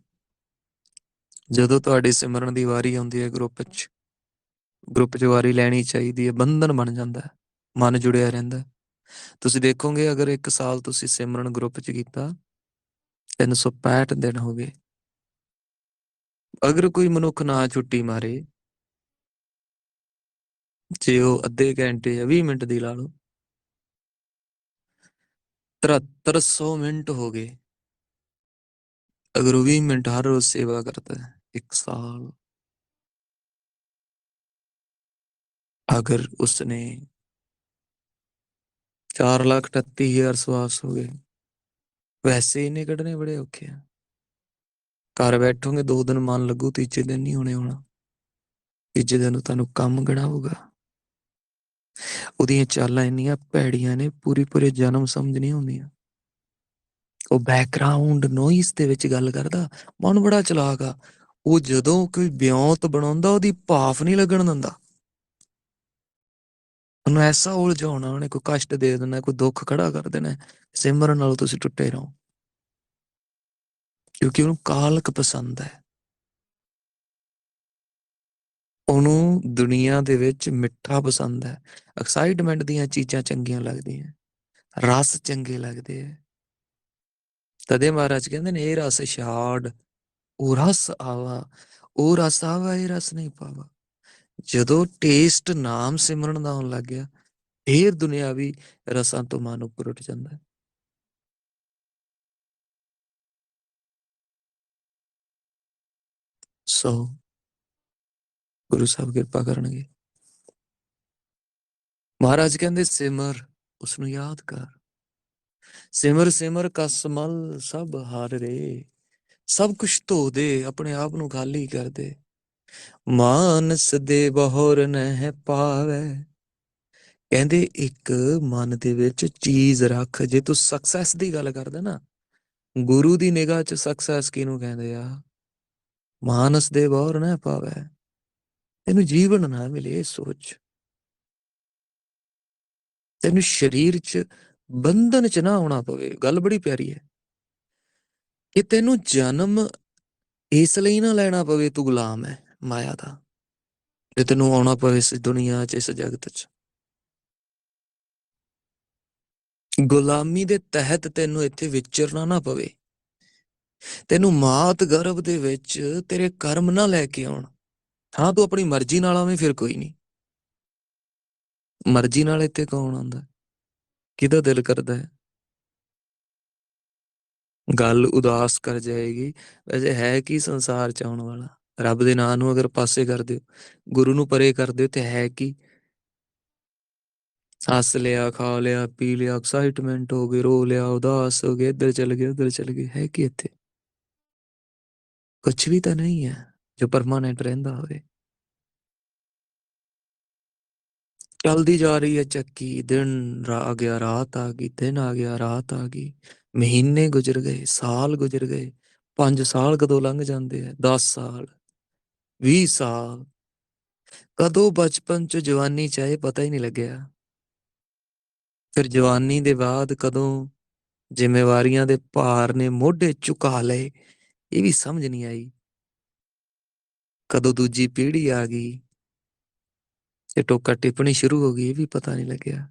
ਜਦੋਂ ਤੁਹਾਡੀ ਸਿਮਰਨ ਦੀ ਵਾਰੀ ਆਉਂਦੀ ਹੈ ਗਰੁੱਪ ਚ ਗਰੁੱਪ ਚ ਵਾਰੀ ਲੈਣੀ ਚਾਹੀਦੀ ਹੈ ਬੰਧਨ ਬਣ ਜਾਂਦਾ ਹੈ ਮਨ ਜੁੜਿਆ ਰਹਿੰਦਾ ਤੁਸੀਂ ਦੇਖੋਗੇ, ਅਗਰ ਇੱਕ ਸਾਲ ਤੁਸੀਂ ਸਿਮਰਨ ਗਰੁੱਪ ਚ ਕੀਤਾ 365 ਦਿਨ ਹੋ ਗਏ। ਅਗਰ ਕੋਈ ਮਨੁੱਖ ਨਾ ਛੁੱਟੀ ਮਾਰੇ ਜੇ ਉਹ ਅੱਧੇ ਘੰਟੇ ਜਾਂ 20 ਮਿੰਟ ਦੀ ਲਾ ਲਓ। 7300 ਮਿੰਟ ਹੋ ਗਏ। ਅਗਰ ਉਹ 20 ਮਿੰਟ ਹਰ ਰੋਜ਼ ਸੇਵਾ ਕਰਦਾ ਇੱਕ ਸਾਲ। ਅਗਰ ਉਸਨੇ 438000 ਸਵਾਸ ਹੋ ਗਏ, ਵੈਸੇ ਇਹਨੇ ਕੱਢਨੇ ਬੜੇ ਔਖੇ ਆ। ਘਰ ਬੈਠੋਗੇ, ਦੋ ਦਿਨ ਮਨ ਲੱਗੂ ਤੀਜੇ ਦਿਨ ਨਹੀਂ ਹੋਣੇ ਹੋਣਾ। ਤੀਜੇ ਦਿਨ ਤੁਹਾਨੂੰ ਕੰਮ ਗਣਾ ਹੋਊਗਾ। ਉਹਦੀਆਂ ਚਾਲਾਂ ਇੰਨੀਆਂ ਭੈੜੀਆਂ ਨੇ, ਪੂਰੀ ਪੂਰੇ ਜਨਮ ਸਮਝ ਨਹੀਂ ਹੁੰਦੀਆਂ ਉਹ ਬੈਕਗ੍ਰਾਉਂਡ ਨੋਇਸ ਦੇ ਵਿੱਚ ਗੱਲ ਕਰਦਾ, ਮਨ ਬੜਾ ਚਲਾਕ ਆ। ਉਹ ਜਦੋਂ ਕੋਈ ਬਿਉਂਤ ਬਣਾਉਂਦਾ, ਉਹਦੀ ਭਾਫ ਨਹੀਂ ਲੱਗਣ ਦਿੰਦਾ। ਉਹਨੂੰ ਐਸਾ ਉਲਝਾਉਣਾ, ਉਹਨੇ ਕੋਈ ਕਸ਼ਟ ਦੇ ਦੇਣਾ, ਕੋਈ ਦੁੱਖ ਖੜਾ ਕਰ ਦੇਣਾ, ਸਿਮਰਨ ਨਾਲ ਤੁਸੀਂ ਟੁੱਟੇ ਰਹੋ। ਕਿਉਂਕਿ ਉਹਨੂੰ ਕਾਲਕ ਪਸੰਦ ਹੈ। ਉਹਨੂੰ ਦੁਨੀਆ ਦੇ ਵਿੱਚ ਮਿੱਠਾ ਪਸੰਦ ਹੈ। ਐਕਸਾਈਟਮੈਂਟ ਦੀਆਂ ਚੀਜ਼ਾਂ ਚੰਗੀਆਂ ਲੱਗਦੀਆਂ, ਰਸ ਚੰਗੇ ਲੱਗਦੇ ਆ। ਤਦੇ ਮਹਾਰਾਜ ਕਹਿੰਦੇ ਨੇ, ਇਹ ਰਸ ਛਾੜ, ਉਹ ਰਸ ਆਵਾ, ਉਹ ਰਸ ਆਵਾ, ਇਹ ਰਸ ਨਹੀਂ ਪਾਵਾ। ਜਦੋਂ ਟੇਸਟ ਨਾਮ ਸਿਮਰਨ ਦਾ ਹੋਣ ਲੱਗ ਗਿਆ, ਫੇਰ ਦੁਨਿਆਵੀ ਰਸਾਂ ਤੋਂ ਮਨ ਉੱਪਰ ਉੱਠ ਜਾਂਦਾ ਹੈ। ਸੋ ਗੁਰੂ ਸਾਹਿਬ ਕਿਰਪਾ ਕਰਨਗੇ। ਮਹਾਰਾਜ ਕਹਿੰਦੇ, ਸਿਮਰ ਉਸ ਨੂੰ ਯਾਦ ਕਰ। ਸਿਮਰ ਸਿਮਰ ਕਸਮਲ ਸਭ ਹਾਰ ਰੇ। ਸਭ ਕੁਝ ਧੋ ਦੇ, ਆਪਣੇ ਆਪ ਨੂੰ ਖਾਲੀ ਕਰ ਦੇ। ਮਾਨਸ ਦੇ ਬਹੁਰ ਨਹਿ ਪਾਵੇ। ਕਹਿੰਦੇ, ਇੱਕ ਮਨ ਦੇ ਵਿੱਚ ਚੀਜ਼ ਰੱਖ। ਜੇ ਤੂੰ ਸਕਸੈਸ ਦੀ ਗੱਲ ਕਰਦਾ ਨਾ, ਗੁਰੂ ਦੀ ਨਿਗਾਹ 'ਚ ਸਕਸੈਸ ਕਿਹਨੂੰ ਕਹਿੰਦੇ ਆ? ਮਾਨਸ ਦੇ ਬਹੁਰ ਨਹਿ ਪਾਵੇ। ਤੈਨੂੰ ਜੀਵਨ ਨਾ ਮਿਲੇ ਇਹ ਸੋਚ। ਤੈਨੂੰ ਸਰੀਰ 'ਚ ਬੰਧਨ 'ਚ ਨਾ ਆਉਣਾ ਪਵੇ। ਗੱਲ ਬੜੀ ਪਿਆਰੀ ਹੈ। ਕਿ ਤੈਨੂੰ ਜਨਮ ਇਸ ਲਈ ਨਾ ਲੈਣਾ ਪਵੇ ਤੂੰ ਗੁਲਾਮ ਹੈ ਮਾਇਆ ਦਾ। ਜੇ ਤੈਨੂੰ ਆਉਣਾ ਪਵੇ ਇਸ ਦੁਨੀਆ 'ਚ, ਇਸ ਜਗਤ 'ਚ। ਗੁਲਾਮੀ ਦੇ ਤਹਿਤ ਤੈਨੂੰ ਇੱਥੇ ਵਿਚਰਨਾ ਨਾ ਪਵੇ। ਤੈਨੂੰ ਮਾਤ ਗਰਭ ਦੇ ਵਿੱਚ ਤੇਰੇ ਕਰਮ ਨਾ ਲੈ ਕੇ ਆਉਣ। ਹਾਂ, ਤੂੰ ਆਪਣੀ ਮਰਜ਼ੀ ਨਾਲ ਆਵੇਂ, ਫਿਰ ਕੋਈ ਨਹੀਂ। ਮਰਜ਼ੀ ਨਾਲ ਇੱਥੇ ਕੌਣ ਆਉਂਦਾ? ਕਿਹਦਾ ਦਿਲ ਕਰਦਾ ਹੈ? ਗੱਲ ਉਦਾਸ ਕਰ ਜਾਏਗੀ। ਵੈਸੇ ਹੈ ਕੀ ਸੰਸਾਰ ਚ ਆਉਣ ਵਾਲਾ? ਰੱਬ ਦੇ ਨਾਂ ਨੂੰ ਅਗਰ ਪਾਸੇ ਕਰ ਦਿਓ, ਗੁਰੂ ਨੂੰ ਪਰੇ ਕਰ ਦਿਓ, ਤੇ ਹੈ ਕੀ? ਹੱਸ ਲਿਆ, ਖਾ ਲਿਆ, ਪੀ ਲਿਆ ਐਕਸਾਈਟਮੈਂਟ ਹੋ ਗਈ, ਰੋ ਲਿਆ, ਉਦਾਸ ਹੋ ਗਏ ਇੱਧਰ ਚਲ ਗਏ, ਉੱਧਰ ਚਲ ਗਏ, ਹੈ ਕੀ ਇੱਥੇ? ਕੁਝ ਵੀ ਤਾਂ ਨਹੀਂ ਹੈ। ਜੋ ਪਰਮਾਨੈਂਟ ਰਹਿੰਦਾ ਹੋਵੇ। ਚਲਦੀ ਜਾ ਰਹੀ ਹੈ ਚੱਕੀ, ਦਿਨ ਆ ਗਿਆ, ਰਾਤ ਆ ਗਈ, ਦਿਨ ਆ ਗਿਆ, ਰਾਤ ਆ ਗਈ। ਮਹੀਨੇ ਗੁਜ਼ਰ ਗਏ, ਸਾਲ ਗੁਜ਼ਰ ਗਏ 5 ਸਾਲ ਕਦੋਂ ਲੰਘ ਜਾਂਦੇ ਆ? 10 ਸਾਲ 20 ਸਾਲ। ਕਦੋਂ ਬਚਪਨ ਚ ਜਵਾਨੀ ਚ ਚਾਹੇ ਪਤਾ ਹੀ ਨਹੀਂ ਲੱਗਿਆ। ਫਿਰ ਜਵਾਨੀ ਦੇ ਬਾਅਦ ਕਦੋਂ ਜ਼ਿੰਮੇਵਾਰੀਆਂ ਦੇ ਭਾਰ ਨੇ ਮੋਢੇ ਝੁਕਾ ਲਏ, ਇਹ ਵੀ ਸਮਝ ਨਹੀਂ ਆਈ। ਕਦੋਂ ਦੂਜੀ ਪੀੜ੍ਹੀ ਆ ਗਈ ਤੇ ਟੋਕਾ ਟਿੱਪਣੀ ਸ਼ੁਰੂ ਹੋ ਗਈ, ਇਹ ਵੀ ਪਤਾ ਨਹੀਂ ਲੱਗਿਆ।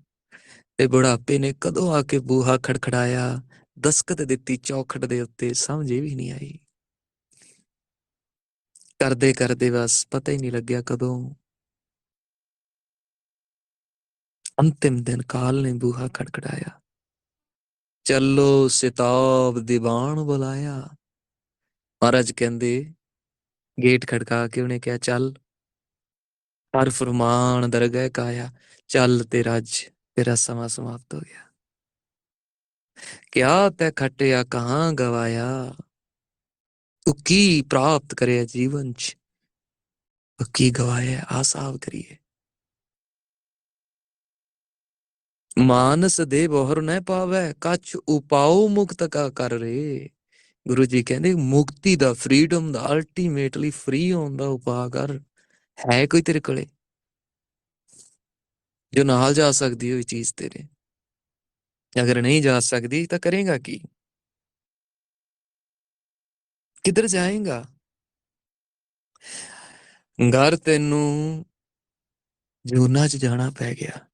ਤੇ ਬੁਢਾਪੇ ਨੇ ਕਦੋਂ ਆ ਕੇ ਬੂਹਾ ਖੜਖੜਾਇਆ, ਦਸਕਤ ਦਿੱਤੀ ਚੌਖਟ ਦੇ ਉੱਤੇ, ਸਮਝ ਇਹ ਵੀ ਨਹੀਂ ਆਈ। ਕਰਦੇ ਕਰਦੇ ਬਸ ਪਤਾ ਹੀ ਨਹੀਂ ਲੱਗਿਆ ਕਦੋਂ। ਅੰਤਿਮ ਦਿਨ ਕਾਲ ਨੇ ਬੂਹਾ ਖੜਖੜਾਇਆ। ਚੱਲੋ ਸਿਤਾਬ ਦੀਵਾਨ ਬੁਲਾਇਆ। ਮਹਾਰਾਜ ਕਹਿੰਦੇ ਗੇਟ ਖੜਕਾ ਕੇ ਉਹਨੇ ਕਿਹਾ, ਚੱਲ। ਹਰ ਫਰਮਾਨ ਦਰਗਹਿ ਕਾਇਆ, ਚੱਲ ਤੇਰਾ ਅੱਜ, ਤੇਰਾ ਸਮਾਂ ਸਮਾਪਤ ਹੋ ਗਿਆ। ਕਿਆ ਤੈ ਖਟਿਆ ਕਹਾਂ ਗਵਾਇਆ? ਤੂੰ ਕੀ ਪ੍ਰਾਪਤ ਕਰਿਆ ਜੀਵਨ ਚ? ਤੂੰ ਕੀ ਗਵਾਇਆ? ਆਸਾਵ ਕਰੀਏ। ਮਾਨਸ ਦੇ ਬੋਹਰ ਨ ਪਾਵੈ, ਕਛ ਉਪਾਉ ਮੁਕਤ ਕਾ ਕਰ ਰੇ। ਗੁਰੂ ਜੀ ਕਹਿੰਦੇ, ਮੁਕਤੀ ਦਾ ਫਰੀडम ਦਾ ਅਲਟੀਮੇਟਲੀ ਫ੍ਰੀ ਹੋਣ ਦਾ ਉਪਾਅ ਕਰ, ਹੈ ਕੋਈ ਤੇਰੇ ਕੋਲੇ? ਜੋ ਨਾਲ ਜਾ ਸਕਦੀ ਹੋਈ ਚੀਜ਼ ਤੇਰੇ। ਅਗਰ ਨਹੀਂ ਜਾ ਸਕਦੀ ਤਾਂ ਕਰੇਗਾ ਕੀ? ਕਿੱਧਰ ਜਾਏਗਾ? ਘਰ ਤੈਨੂੰ ਜੂਨਾ ਚ ਜਾਣਾ ਪੈ ਗਿਆ।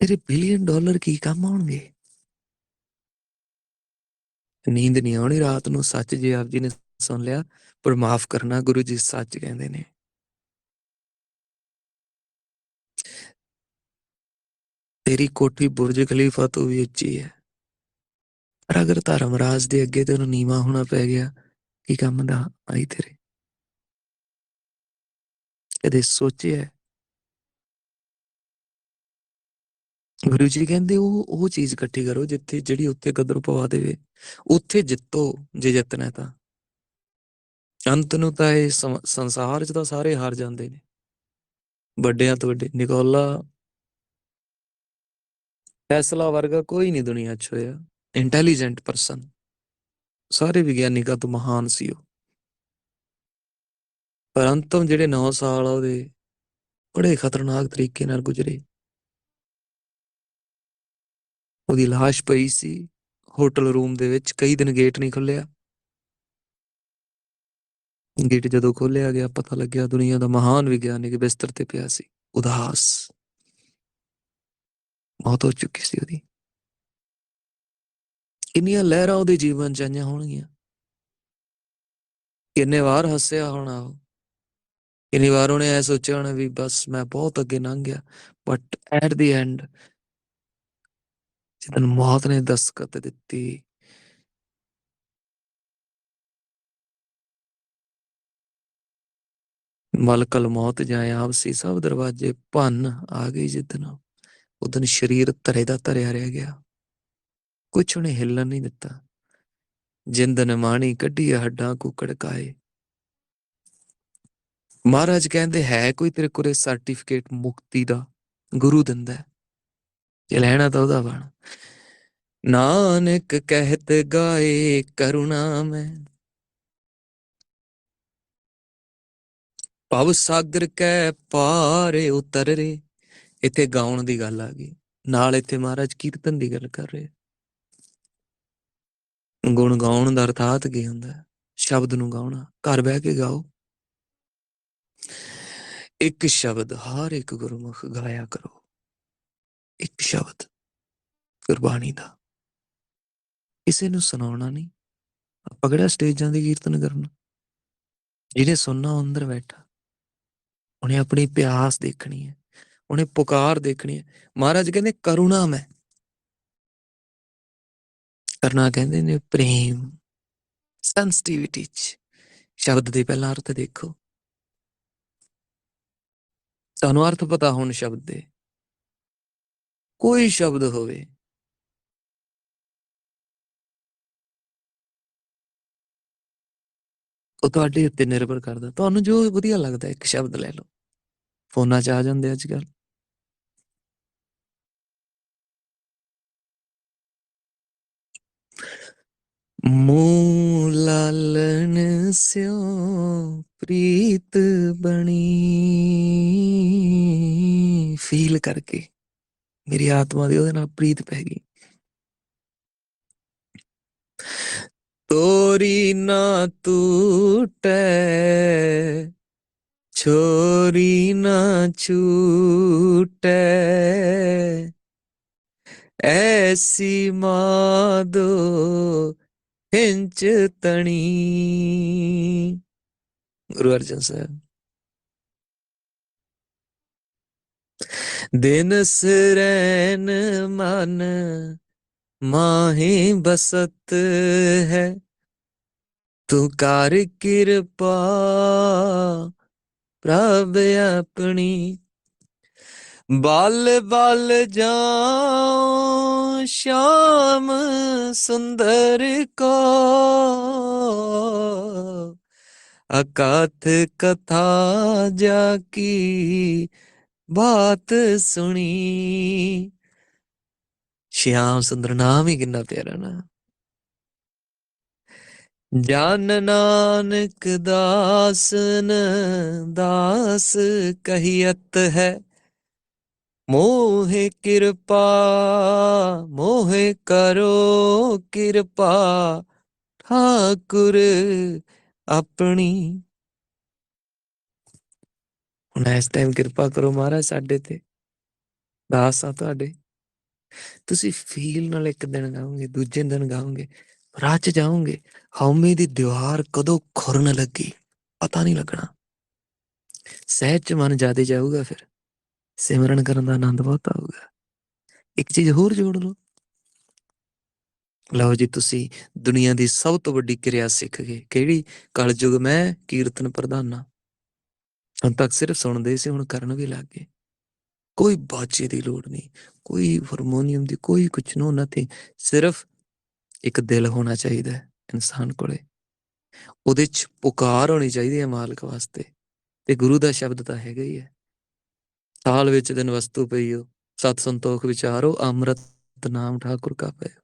ਤੇਰੇ ਬਿਲੀਅਨ ਡਾਲਰ ਕੀ ਕੰਮ ਆਉਣਗੇ? ਨੀਂਦ ਨਹੀਂ ਆਉਣੀ, ਰਾਤ ਨੂੰ ਸੱਚ ਜੇ ਆਪ ਜੀ ਨੇ ਸੁਣ ਲਿਆ, ਪਰ ਮਾਫ ਕਰਨਾ ਗੁਰੂ ਜੀ ਸੱਚ ਕਹਿੰਦੇ ਨੇ। ਤੇਰੀ ਕੋਠੀ ਬੁਰਜ ਖਲੀਫਾ ਤੋਂ ਵੀ ਉੱਚੀ ਹੈ। ਪਰ ਅਗਰ ਧਰਮਰਾਜ ਦੇ ਅੱਗੇ ਤੈਨੂੰ ਨੀਵਾ ਹੋਣਾ ਪੈ ਗਿਆ, ਕੀ ਕੰਮ ਦਾ ਆਈ ਤੇਰੇ? ਕਦੇ ਸੋਚਿਆ ਗੁਰੂ ਜੀ ਕਹਿੰਦੇ ਉਹ ਉਹ ਚੀਜ਼ ਇਕੱਠੀ ਕਰੋ ਜਿੱਥੇ ਜਿਹੜੀ ਉੱਤੇ ਕਦਰ ਪਵਾ ਦੇਵੇ, ਉੱਥੇ ਜਿੱਤੋ ਜੇ ਜਿੱਤਣਾ ਤਾਂ। ਅੰਤ ਨੂੰ ਤਾਂ ਇਹ ਸੰਸਾਰ 'ਚ ਤਾਂ ਸਾਰੇ ਹਾਰ ਜਾਂਦੇ ਨੇ। ਵੱਡਿਆਂ ਤੋਂ ਵੱਡੇ, ਨਿਕੋਲਾ ਟੈਸਲਾ ਵਰਗਾ ਕੋਈ ਨਹੀਂ ਦੁਨੀਆ 'ਚ ਹੋਇਆ। Intelligent person. ਸਾਰੇ ਵਿਗਿਆਨਿਕਾਂ ਤੋਂ ਮਹਾਨ ਸੀ ਉਹ। ਪਰ ਅੰਤਮ ਜਿਹੜੇ 9 ਸਾਲ ਆ ਉਹਦੇ, ਬੜੇ ਖਤਰਨਾਕ ਤਰੀਕੇ ਨਾਲ ਗੁਜ਼ਰੇ। ਉਹਦੀ লাশ ਪਈ ਸੀ ਹੋਟਲ ਰੂਮ ਦੇ ਵਿੱਚ, ਕਈ ਦਿਨ ਗੇਟ ਨਹੀਂ ਖੁੱਲਿਆ ਗੇਟ ਜਦੋਂ ਖੋਲਿਆ ਗਿਆ, ਪਤਾ ਲੱਗਿਆ ਦੁਨੀਆ ਦਾ ਮਹਾਨ ਵਿਗਿਆਨਿਕ ਬਿਸਤਰ ਤੇ ਪਿਆ ਸੀ, ਉਦਾਸ। ਮੌਤ ਹੋ ਚੁੱਕੀ ਸੀ ਉਹਦੀ। ਕਿੰਨੀਆਂ ਲਹਿਰਾਂ ਉਹਦੇ ਜੀਵਨ ਚ ਆਈਆਂ ਹੋਣਗੀਆਂ। ਕਿੰਨੇ ਵਾਰ ਹੱਸਿਆ ਹੋਣਾ ਉਹ। ਕਿੰਨੀ ਵਾਰ ਉਹਨੇ ਐ ਸੋਚਿਆ ਹੋਣਾ ਵੀ ਬਸ ਮੈਂ ਬਹੁਤ ਅੱਗੇ ਲੰਘ ਗਿਆ ਬਟ ਐਟ ਦੀ ਐਂਡ ਜਦੋਂ ਮੌਤ ਨੇ ਦਸਕਤ ਦਿੱਤੀ। ਮਲਕਲ ਮੌਤ ਜਾਏ ਆਪਸੀ ਸਭ ਦਰਵਾਜ਼ੇ ਭੰਨ ਆ ਗਈ ਜਿੱਦਨ ਉਦਨ ਸਰੀਰ ਧਰੇ ਦਾ ਧਰਿਆ ਰਹਿ ਗਿਆ। ਕੁਛ ਉਹਨੇ ਹਿੱਲਣ ਨਹੀਂ ਦਿੱਤਾ। ਜਿੰਦਨ ਮਾਣੀ ਕੱਢੀ ਹੱਡਾਂ ਕੁਕੜ ਕਾਏ ਮਹਾਰਾਜ ਕਹਿੰਦੇ, ਹੈ ਕੋਈ ਤੇਰੇ ਕੋਲੇ ਸਰਟੀਫਿਕੇਟ ਮੁਕਤੀ ਦਾ? ਗੁਰੂ ਦਿੰਦਾ ਜੇ ਲੈਣਾ ਤਾਂ ਉਹਦਾ ਬਣ। ਨਾਨਕ ਕਹਿਤ ਗਾਏ ਕਰੁਣਾ ਮੈਂ। ਭਵ ਸਾਗਰ ਕੈ ਪਾਰੇ ਉਤਰ ਰੇ ਇੱਥੇ ਗਾਉਣ ਦੀ ਗੱਲ ਆ ਗਈ। ਨਾਲ ਇੱਥੇ ਮਹਾਰਾਜ ਕੀਰਤਨ ਦੀ ਗੱਲ ਕਰ ਰਹੇ। ਗੁਣ ਗਾਉਣ ਦਾ ਅਰਥਾਤ ਕੀ ਹੁੰਦਾ? ਸ਼ਬਦ ਨੂੰ ਗਾਉਣਾ। ਘਰ ਬਹਿ ਕੇ ਗਾਓ। ਇੱਕ ਸ਼ਬਦ ਹਰ ਇੱਕ ਗੁਰਮੁਖ ਗਾਇਆ ਕਰੋ। ਇੱਕ ਸ਼ਬਦ, ਗੁਰਬਾਣੀ ਦਾ। ਕਿਸੇ ਨੂੰ ਸੁਣਾਉਣਾ ਨਹੀਂ। ਪਗੜਾ ਸਟੇਜਾਂ ਦੇ ਕੀਰਤਨ ਕਰਨਾ? ਜਿਹਨੇ ਸੁਣਨਾ ਅੰਦਰ ਬੈਠਾ। ਉਹਨੇ ਆਪਣੀ ਪਿਆਸ ਦੇਖਣੀ ਹੈ। ਉਹਨੇ ਪੁਕਾਰ ਦੇਖਣੀ ਹੈ। ਮਹਾਰਾਜ ਕਹਿੰਦੇ, ਕਰੁਣਾ ਮੈਂ। ਕਰਨਾ ਕਹਿੰਦੇ ਨੇ, ਪ੍ਰੇਮ ਸੈਂਸਿਟੀਵਿਟੀ ਚ। ਸ਼ਬਦ ਦੇ ਪਹਿਲਾ ਅਰਥ ਦੇਖੋ। ਤੁਹਾਨੂੰ ਅਰਥ ਪਤਾ ਹੋਣ ਸ਼ਬਦ ਦੇ। ਕੋਈ ਸ਼ਬਦ ਹੋਵੇ। ਉਹ ਤੁਹਾਡੇ ਉੱਤੇ ਨਿਰਭਰ ਕਰਦਾ। ਤੁਹਾਨੂੰ ਜੋ ਵਧੀਆ ਲੱਗਦਾ, ਇੱਕ ਸ਼ਬਦ ਲੈ ਲਓ। ਫੋਨਾਂ 'ਚ ਆ ਜਾਂਦੇ ਅੱਜ ਕੱਲ ਮੂੰ ਸਿਓ ਪ੍ਰੀਤ ਬਣੀ। ਫੀਲ ਕਰਕੇ। ਮੇਰੀ ਆਤਮਾ ਦੀ, ਉਹਦੇ ਨਾਲ ਪ੍ਰੀਤ ਪੈ ਗਈ। ਤੋਰੀ ਨਾ ਟੂਟੈ, ਛੋਰੀ ਨਾ ਛੂਟੈ। ਐਸੀ ਮਾਦੋ ਹਿੰਚ ਤਣੀ। ਗੁਰੂ ਅਰਜਨ ਸਾਹਿਬ। ਦਿਨ ਸਰੈਨ ਮਨ ਮਾਹੀ ਬਸਤ ਹੈ। ਤੂੰ ਕਰ ਕਿਰਪਾ ਪ੍ਰਭ ਆਪਣੀ। ਬਲ ਬਲ ਜਾਉ ਸ਼ਾਮ ਸੁੰਦਰ ਕੋ। ਅਕਥ ਕਥਾ ਜਾ ਕੀ ਬਾਤ ਸੁਣੀ। ਸ਼ਿਆਮ ਸੁੰਦਰ ਨਾਮ ਹੀ ਕਿੰਨਾ ਪਿਆਰਾ ਨਾ। ਜਨ ਨਾਨਕ ਦਾਸਨ, ਦਾਸ ਕਹੀਅਤ ਹੈ। ਮੋਹ ਕਿਰਪਾ, ਮੋਹਿ ਕਰੋ ਕਿਰਪਾ। ਠਾਕੁਰ ਆਪਣੀ ਹੁਣ ਇਸ ਟਾਈਮ ਕਿਰਪਾ ਕਰੋ ਮਹਾਰਾਜ ਸਾਡੇ ਤੇ। ਦਾਸ ਆ ਤੁਹਾਡੇ। ਤੁਸੀਂ ਫੀਲ ਨਾਲ ਇੱਕ ਦਿਨ ਗਾਓਗੇ, ਦੂਜੇ ਦਿਨ ਗਾਓਗੇ ਰਾਤ ਚ ਜਾਓਗੇ, ਹਉਮੈ ਦੀ ਦੀਵਾਰ ਕਦੋਂ ਖੁਰਨ ਲੱਗੀ, ਪਤਾ ਨਹੀਂ ਲੱਗਣਾ। ਸਹਿਜ ਚ ਮਨ ਜ਼ਿਆਦਾ ਜਾਊਗਾ ਫਿਰ। ਸਿਮਰਨ ਕਰਨ ਦਾ ਆਨੰਦ ਬਹੁਤ ਆਊਗਾ। ਇੱਕ ਚੀਜ਼ ਹੋਰ ਜੋੜ ਲਓ। ਲਓ ਜੀ, ਤੁਸੀਂ ਦੁਨੀਆ ਦੀ ਸਭ ਤੋਂ ਵੱਡੀ ਕਿਰਿਆ ਸਿੱਖ ਗਏ। ਕਿਹੜੀ? ਕਲਯੁਗ ਮੈਂ ਕੀਰਤਨ ਪ੍ਰਧਾਨਾ। ਹੁਣ ਤੱਕ ਸਿਰਫ ਸੁਣਦੇ ਸੀ, ਹੁਣ ਕਰਨ ਵੀ ਲੱਗ ਗਏ। ਕੋਈ ਬਾਜੇ ਦੀ ਲੋੜ ਨਹੀਂ, ਕੋਈ ਹਾਰਮੋਨੀਅਮ ਦੀ ਕੋਈ ਕੁਛ ਨੋ ਨਥਿੰਗ ਸਿਰਫ ਇੱਕ ਦਿਲ ਹੋਣਾ ਚਾਹੀਦਾ ਹੈ, ਇਨਸਾਨ ਕੋਲੇ। ਉਹਦੇ ਚ ਪੁਕਾਰ ਹੋਣੀ ਚਾਹੀਦੀ ਹੈ ਮਾਲਕ ਵਾਸਤੇ, ਤੇ ਗੁਰੂ ਦਾ ਸ਼ਬਦ ਤਾਂ ਹੈਗਾ ਹੀ ਹੈ। ਸਾਲ ਵਿੱਚ ਦਿਨ ਵਸਤੂ ਪਈਓ, ਸਤ ਸੰਤੋਖ ਵਿਚਾਰੋ, ਅੰਮ੍ਰਿਤ ਨਾਮ ਠਾਕੁਰ ਕਾ ਪਇਓ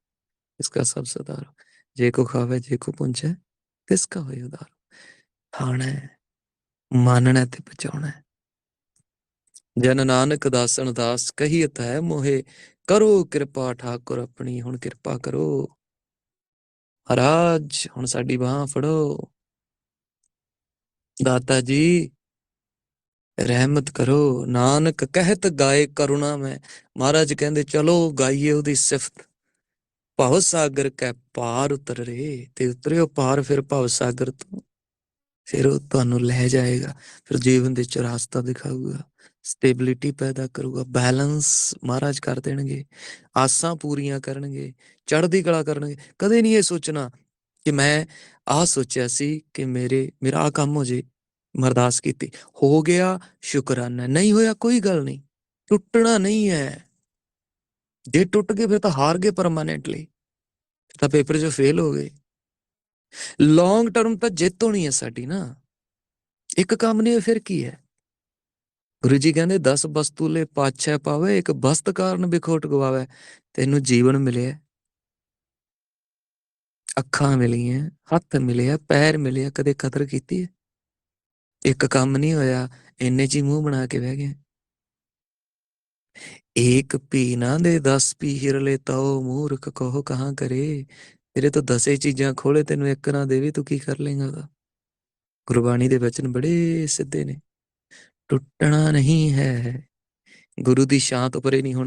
ਇਸਕਾ ਸਭ ਸਦਾਰੋ ਜੇ ਕੋ ਖਾਵੇ, ਜੇ ਕੋ ਪੁੰਚੇ ਕਿਸ ਕਾ ਹੋਏ ਉਦਾਰ। ਖਾਣਾ ਮਾਨਣਾ ਤੇ ਬਚਾਉਣਾ ਹੈ। ਜਨ ਨਾਨਕ ਦਾਸਨ ਦਾਸ ਕਹੀਤ ਹੈ ਮੋਹੇ, ਕਰੋ ਕਿਰਪਾ ਠਾਕੁਰ ਆਪਣੀ, ਹੁਣ ਕਿਰਪਾ ਕਰੋ। ਮਹਾਰਾਜ ਹੁਣ ਸਾਡੀ ਬਾਹ ਫੜੋ। ਦਾਤਾ ਜੀ, ਰਹਿਮਤ ਕਰੋ। ਨਾਨਕ ਕਹਿਤ ਗਾਏ ਕਰੁਣਾ ਮੈਂ। ਮਹਾਰਾਜ ਕਹਿੰਦੇ, ਚਲੋ ਗਾਈਏ ਉਹਦੀ ਸਿਫਤ। ਭਵ ਸਾਗਰ ਕੈ ਪਾਰ ਉਤਰ ਰੇ ਤੇ ਉਤਰਿਓ ਪਾਰ ਫਿਰ ਭਵ ਸਾਗਰ ਤੋਂ। ਫਿਰ ਉਹ ਤੁਹਾਨੂੰ ਲੈ ਜਾਏਗਾ। ਫਿਰ ਜੀਵਨ ਦੇ ਚ ਰਾਸਤਾ ਦਿਖਾਊਗਾ ਸਟੇਬਿਲਿਟੀ ਪੈਦਾ ਕਰੂਗਾ ਬੈਲੈਂਸ ਮਹਾਰਾਜ ਕਰ ਦੇਣਗੇ, ਆਸਾਂ ਪੂਰੀਆਂ ਕਰਨਗੇ, ਚੜ੍ਹਦੀ ਕਲਾ ਕਰਨਗੇ। ਕਦੇ ਨਹੀਂ ਇਹ ਸੋਚਣਾ ਕਿ ਮੈਂ ਆਹ ਸੋਚਿਆ ਸੀ ਕਿ ਮੇਰੇ, ਮੇਰਾ ਆ ਕੰਮ ਹੋ ਜੇ ਮਰਦਾਸ ਕੀਤੀ। ਹੋ ਗਿਆ, ਸ਼ੁਕਰਾਨਾ। ਨਹੀਂ ਹੋਇਆ, ਕੋਈ ਗੱਲ ਨਹੀਂ। ਟੁੱਟਣਾ ਨਹੀਂ ਹੈ। ਜੇ ਟੁੱਟ ਗਏ, ਫਿਰ ਤਾਂ ਹਾਰ ਗਏ ਪਰਮਾਨੈਂਟਲੀ ਤਾਂ ਪੇਪਰ 'ਚ ਫੇਲ ਹੋ ਗਏ। ਲੌਂਗ ਟਰਮ ਤਾਂ ਜਿੱਤ ਹੋਣੀ ਹੈ ਸਾਡੀ ਨਾ। ਇੱਕ ਕੰਮ ਨਹੀਂ ਫਿਰ ਕੀ ਹੈ? ਗੁਰੂ ਜੀ ਕਹਿੰਦੇ 10 ਵਸਤੂਲੇ ਪਾਛੈ ਪਾਵੇ, ਇੱਕ ਬਸਤ ਕਾਰਨ ਬਿਖੋਟ ਗਵਾਵੇ, ਤੈਨੂੰ ਜੀਵਨ ਮਿਲਿਆ। ਅੱਖਾਂ ਮਿਲੀਆਂ, ਹੱਥ ਮਿਲਿਆ, ਪੈਰ ਮਿਲਿਆ, ਕਦੇ ਕਦਰ ਕੀਤੀ ਇੱਕ ਕੰਮ ਨਹੀਂ ਹੋਇਆ, ਇੰਨੇ ਜੀ ਮੂੰਹ ਬਣਾ ਕੇ ਬਹਿ ਗਏ ਇੱਕ ਪੀ ਨਾ ਦੇ 10 ਪੀ ਹਿਰਲੇ ਤਉ ਮੂਰਖ ਕਹੋ ਕਹਾਂ ਕਰੇ। ਤੇਰੇ ਤੋਂ ਦਸੇ ਚੀਜ਼ਾਂ ਖੋਲੇ ਤੈਨੂੰ ਇੱਕ ਨਾ ਦੇਵੇ ਤੂੰ ਕੀ ਕਰ ਲੇਗਾ ਉਹਦਾ ਗੁਰਬਾਣੀ ਦੇ ਵਚਨ ਬੜੇ ਸਿੱਧੇ ਨੇ। ਟੁੱਟਣਾ ਨਹੀਂ ਹੈ। ਗੁਰੂ ਦੀ ਸ਼ਾਂਤ ਪਰੇ ਨਹੀਂ ਹੋਣਾ।